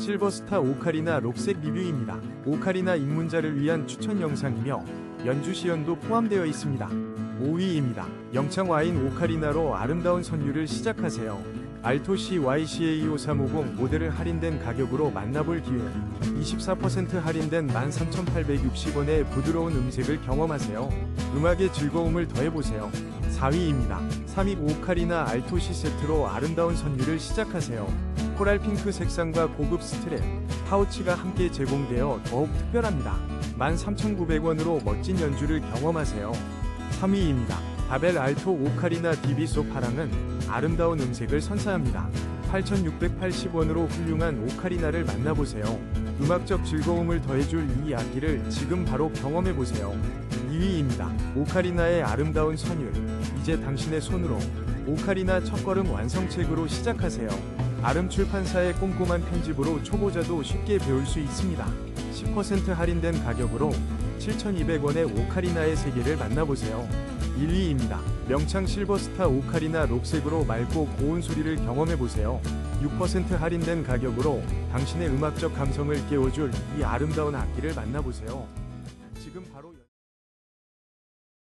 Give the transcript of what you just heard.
실버스타 오카리나 록색 리뷰입니다. 오카리나 입문자를 위한 추천 영상이며 연주 시연도 포함되어 있습니다. 5위입니다. 영창 와인 오카리나로 아름다운 선율을 시작하세요. 알토시 YCA5350 모델을 할인된 가격으로 만나볼 기회 24% 할인된 13,860원의 부드러운 음색을 경험하세요. 음악의 즐거움을 더해보세요. 4위입니다. 3위 오카리나 알토시 세트로 아름다운 선율을 시작하세요. 코랄 핑크 색상과 고급 스트랩, 파우치가 함께 제공되어 더욱 특별합니다. 13,900원으로 멋진 연주를 경험하세요. 3위입니다. 바벨 알토 오카리나 디비 소 파랑은 아름다운 음색을 선사합니다. 8,680원으로 훌륭한 오카리나를 만나보세요. 음악적 즐거움을 더해줄 이 악기를 지금 바로 경험해보세요. 2위입니다. 오카리나의 아름다운 선율. 이제 당신의 손으로 오카리나 첫걸음 완성책으로 시작하세요. 아름 출판사의 꼼꼼한 편집으로 초보자도 쉽게 배울 수 있습니다. 10% 할인된 가격으로 7,200원의 오카리나의 세계를 만나보세요. 1위입니다. 명창 실버스타 오카리나 록색으로 맑고 고운 소리를 경험해보세요. 6% 할인된 가격으로 당신의 음악적 감성을 깨워줄 이 아름다운 악기를 만나보세요. 지금 바로